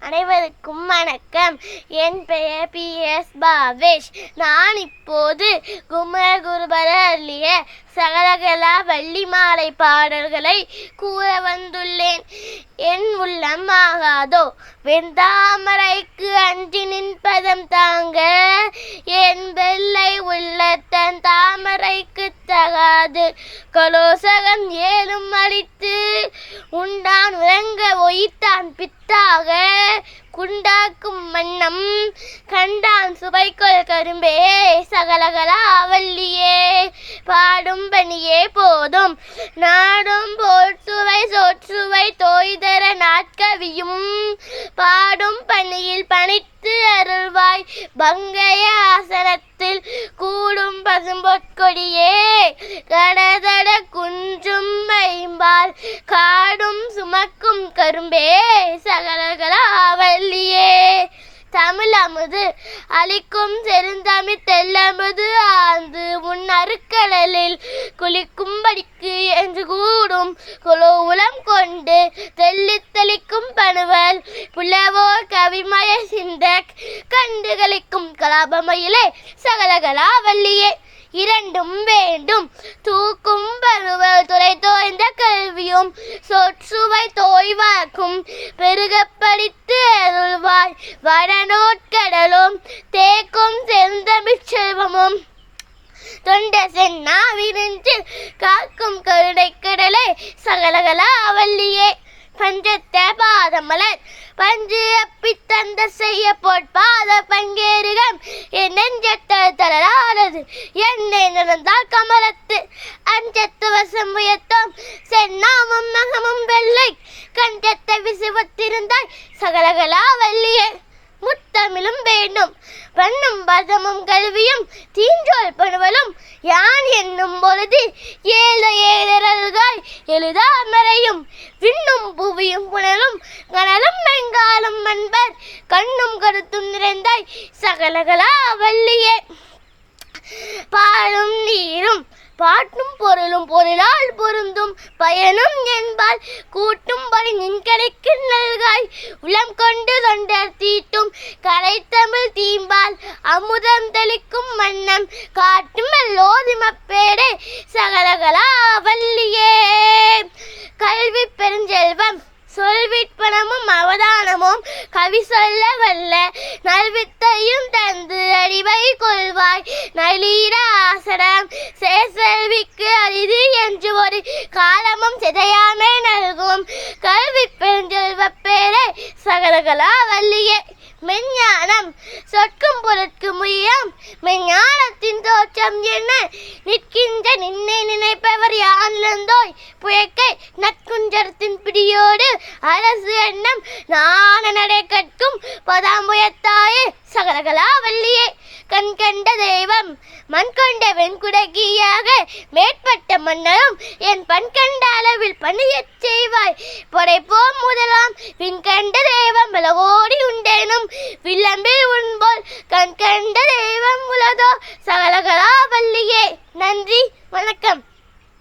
அனைவருக்கும் வணக்கம். என் பெயர் பி. எஸ். பாவேஷ். நான் இப்போது குமரகுருபர அள்ளிய சகலகலா வள்ளி மாலை பாடல்களை கூற வந்துள்ளேன். என் உள்ளம் ஆகாதோ? வெந்தாமரைக்கு அஞ்சி நின்பதம் தாங்க. என் வெள்ளை உள்ளத்தன் தாமரைக்கு தகாது. கலோசகம் ஏலும் அளித்து கண்டான் பித்தாக குண்டாக்கும் வண்ணம் கண்டான் சுவைக்கொள் கரும்பே சகலகலா வள்ளியே. பாடும் பணியே போதும் நாடும் போற்றுவை சோற்றுவை தோய்தர நாட்கவியும். பாடும் பணியில் பணித்து அருள்வாய் பங்கைய ஆசனத்தில் கூடும் பசும்பொற்கொடியே. கடதட குன்றும் ஐம்பால் காடும் சுமக்கும் கரும்பே. அமுது அழிக்கும் செருந்தமி தெல்லமுது ஆந்து உன் அருக்கடலில் குளிக்கும்படிக்கு என்று கூடும் குழு உளம் கொண்டு தெள்ளித்தெளிக்கும் பணுவல் புலவோ கவிமய சிந்த கண்டுகளிக்கும் கலாபமயிலே சகலகலா வள்ளியே இரண்டும் வேண்டும் தூக்கும் பருவல் துறை தோய்ந்த கல்வியும் சொற்றுவை தோய்வாக்கும். பெருக படித்து அருள்வாய் வடநோட்கடலும் தேக்கும் செந்தமிழ் செல்வமும். தொண்ட சென்னா காக்கும் கருணை கடலை சகலகலா அவல்லியே பஞ்சத்த பாதமலர். பஞ்சு அப்பி தந்த செய்ய பொற்பாத பங்கேறுகம். என் கண்டத்தை கஞ்சத்தை விசுவத்திருந்தாய் சகலகலா வள்ளியே முத்தமிழும் வேண்டும். பண்ணும் பதமும் கல்வியும் தீஞ்சோல் பணுவலும் யான் என்னும் பொழுது ஏழ ஏழல்காய் எழுதா மறையும். விண்ணும் புவியும் புனலும் கனலும் வெங்காலும் அன்பர். கண்ணும் கருத்தும் நிறைந்தாய் சகலகலா வள்ளியே பாலும் நீரும் பாட்டும் பொருளும் பொருளால் பொருந்தும். பயனும் என்பால் கூட்டும்படி நின் கிடைக்கு நல்காய். உளம் கொண்டு தொண்டர் தீட்டும் கரைத்தமிழ் தீம்பால். அமுதம் தெளிக்கும் மன்னம் காட்டும் லோதிமப்பேடே சகலகலா வல்லியே. கல்வி பெருஞ்செல்வம் சொல்விற்பனமும் அவதானமும். கவி சொல்ல வல்ல நல்வித்தையும் தந்து அடிவை கொள்வாய். நலீர ஆசனம் சேசெல்விக்கு அரிது என்று ஒரு காலமும் சிதையாமே நல்கும். கல்வி பெருஞ்செல்வப்பேரை சகலகலா வள்ளியே மெஞ்ஞானம் சொற்கும் பொருட்கு முயம் மெஞ்ஞானத்தின் தோற்றம் என்ன? நிற்கின்ற நின்னை நினைப்பவர் யானிழந்தோய் புயக்கை நற்குஞ்சரத்தின் பிடியோடு அரசு எண்ணம் நாண நடை கற்கும் பதாம்புயத்தாயே சகலகலா வள்ளியே. கண் கண்ட தெய்வம் மண் கொண்ட வெண்குடகியாக மேற்பட்ட மன்னரும் என் பண் கண்ட அளவில் பணியச் செய்வாய். புடைப்போம் முதலாம் பின் கண்ட தெய்வம் விலகோடி உண்டேனும். வில்லம்பில் உண்போல் கண் கண்ட தெய்வம் உலதோ